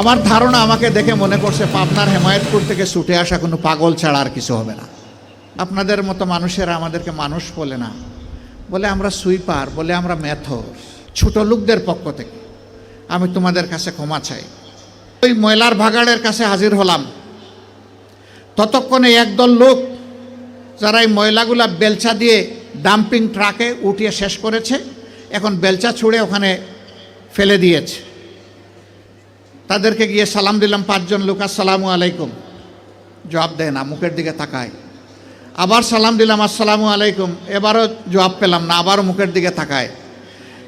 আমার ধারণা আমাকে দেখে মনে করছে, পাবনার হেমায়তপুর থেকে ছুটে আসা কোনো পাগল ছাড়া আর কিছু হবে না। আপনাদের মতো মানুষেরা আমাদেরকে মানুষ বলে না। বলে আমরা সুইপার, বলে আমরা মেথর ছোট লোকদের পক্ষ থেকে। আমি তোমাদের কাছে ক্ষমা চাই। ওই ময়লার ভাগাড়ের কাছে হাজির হলাম। ততক্ষণে একদল লোক, যারা এই ময়লাগুলা বেলচা দিয়ে ডাম্পিং ট্রাকে উঠিয়ে শেষ করেছে, এখন বেলচা ছুঁড়ে ওখানে ফেলে দিয়েছে। তাদেরকে গিয়ে সালাম দিলাম, পাঁচজন লোক, আসসালামু আলাইকুম। জবাব দেয় না, মুখের দিকে তাকায়। আবার সালাম দিলাম, আসসালামু আলাইকুম। এবারও জবাব পেলাম না, আবারও মুখের দিকে তাকায়।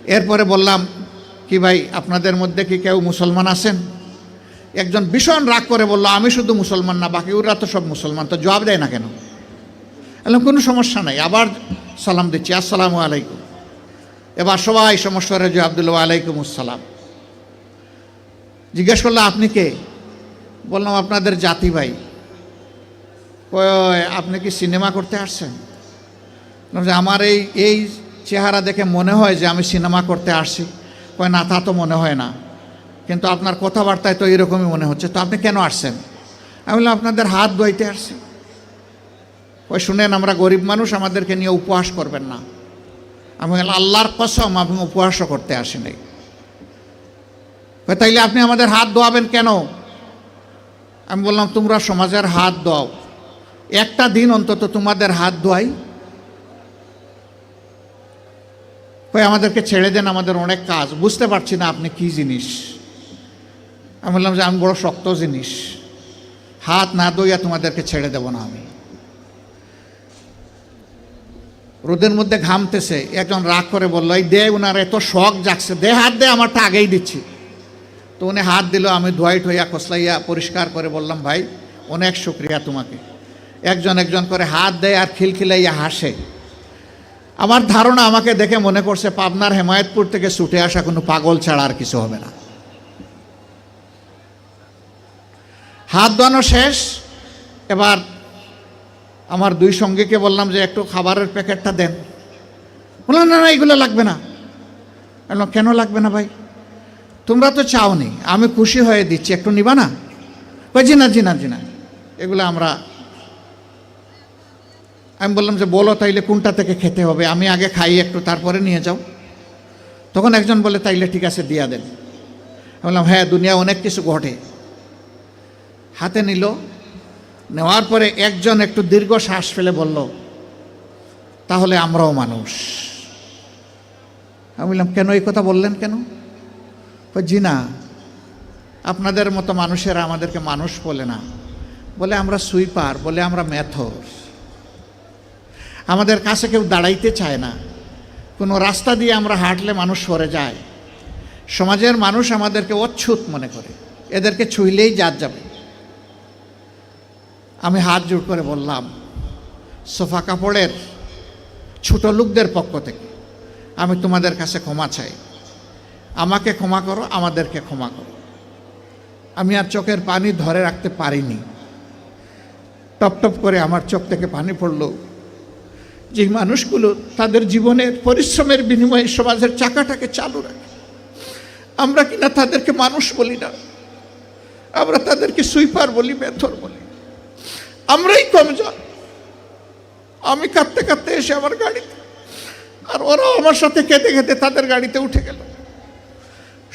এরপরে বললাম, কি ভাই, আপনাদের মধ্যে কি কেউ মুসলমান আছেন? একজন ভীষণ রাগ করে বলল, আমি শুধু মুসলমান না, বাকি ওরা তো সব মুসলমান। তো জবাব দেয় না কেন? বললাম কোনো সমস্যা নাই। আবার সালাম দিচ্ছি, আসসালামু আলাইকুম। এবার সবাই সমস্যারে জবাব দিল আলাইকুম আসসালাম। জিজ্ঞেস করল, আপনি কে? বললাম, আপনাদের জাতি ভাই। আপনি কি সিনেমা করতে আসছেন? যে আমার এই এই চেহারা দেখে মনে হয় যে আমি সিনেমা করতে আসছি। কয়, না, তা তো মনে হয় না। কিন্তু আপনার কথাবার্তায় তো এরকমই মনে হচ্ছে। তো আপনি কেন আসছেন? আমি বললাম, আপনাদের হাত ধোয়াইতে আসছি। ওই শুনেন, আমরা গরিব মানুষ, আমাদেরকে নিয়ে উপহাস করবেন না। আমি বললাম, আল্লাহর কসম, আমি উপহাসও করতে আসি নাই তাইলে আপনি আমাদের হাত ধোয়াবেন কেন? আমি বললাম, তোমরা সমাজের হাত দাও একটা দিন অন্তত তোমাদের হাত ধোয়াই। কই আমাদেরকে ছেড়ে দেন, আমাদের অনেক কাজ। বুঝতে পারছি না আপনি কি জিনিস। আমি বললাম যে, আমি বড় শক্ত জিনিস। হাত না দইয়া তোমাদেরকে ছেড়ে দেব না আমি। রোদের মধ্যে ঘামতেছে। একজন রাগ করে বলল, এই দে ওনার এত শখ জাগছে। দে, হাত দে, আমারটা আগেই দিচ্ছি। তো উনি হাত দিল, আমি ধোয়াই ঠোয়া কসলাইয়া পরিষ্কার করে বললাম, ভাই, অনেক শুক্রিয়া তোমাকে। একজন একজন করে হাত দেয় আর খিলখিলাইয়া হাসে। আমার ধারণা আমাকে দেখে মনে করছে পাবনার হেমায়তপুর থেকে ছুটে আসা কোনো পাগল ছাড়া আর কিছু হবে না। হাত ধোয়ানো শেষ। এবার আমার দুই সঙ্গীকে বললাম যে, একটু খাবারের প্যাকেটটা দেন। বললাম, না না, এগুলো লাগবে না। কেন লাগবে না ভাই? তোমরা তো চাওনি, আমি খুশি হয়ে দিচ্ছি, একটু নিবা না? জি না জি না জি না এগুলো আমরা, আমি বললাম যে, বলো তাইলে কোনটা থেকে খেতে হবে, আমি আগে খাই একটু, তারপরে নিয়ে যাও। তখন একজন বলে, তাইলে ঠিক আছে, দিয়া দেন। আমি বললাম হ্যাঁ দুনিয়া অনেক কিছু ঘটে। হাতে নিল, নেওয়ার পরে একজন একটু দীর্ঘ শ্বাস ফেলে বলল, তাহলে আমরাও মানুষ। আমি বললাম, কেন এই কথা বললেন কেন? জি না আপনাদের মতো মানুষেরা আমাদেরকে মানুষ বলে না। বলে আমরা সুইপার, বলে আমরা মেথর আমাদের কাছে কেউ দাঁড়াইতে চায় না। কোনো রাস্তা দিয়ে আমরা হাঁটলে মানুষ সরে যায়। সমাজের মানুষ আমাদেরকে অচ্ছুত মনে করে। এদেরকে ছুঁইলেই জাত যাবে। আমি হাত জোড় করে বললাম, সোফা কাপড়ের ছোট লোকদের পক্ষ থেকে আমি তোমাদের কাছে ক্ষমা চাই। আমাকে ক্ষমা করো, আমাদেরকে ক্ষমা করো। আমি আর চোখের পানি ধরে রাখতে পারিনি। টপ টপ করে আমার চোখ থেকে পানি পড়ল। যে মানুষগুলো তাদের জীবনের পরিশ্রমের বিনিময়ে সমাজের চাকাটাকে চালু রাখে। আমরা কিনা তাদেরকে মানুষ বলি না। আমরা তাদেরকে সুইপার বলি মেথর বলি। আমরাই কমজোর। আমি কাঁদতে কাঁদতে এসে আমার গাড়িতে আর ওরাও আমার সাথে কেঁদে কেঁদে তাদের গাড়িতে উঠে গেল।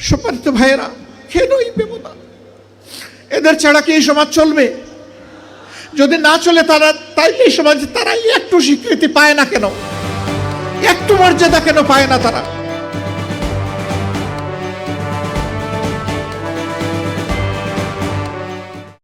সম্মানিত ভাইয়েরা কেন এই ব্যবধান এদের ছাড়া কি এই সমাজ চলবে? যদি না চলে তারা তাইলে এই সমাজ তারা একটু স্বীকৃতি পায় না কেন? একটু মর্যাদা কেন পায় না তারা?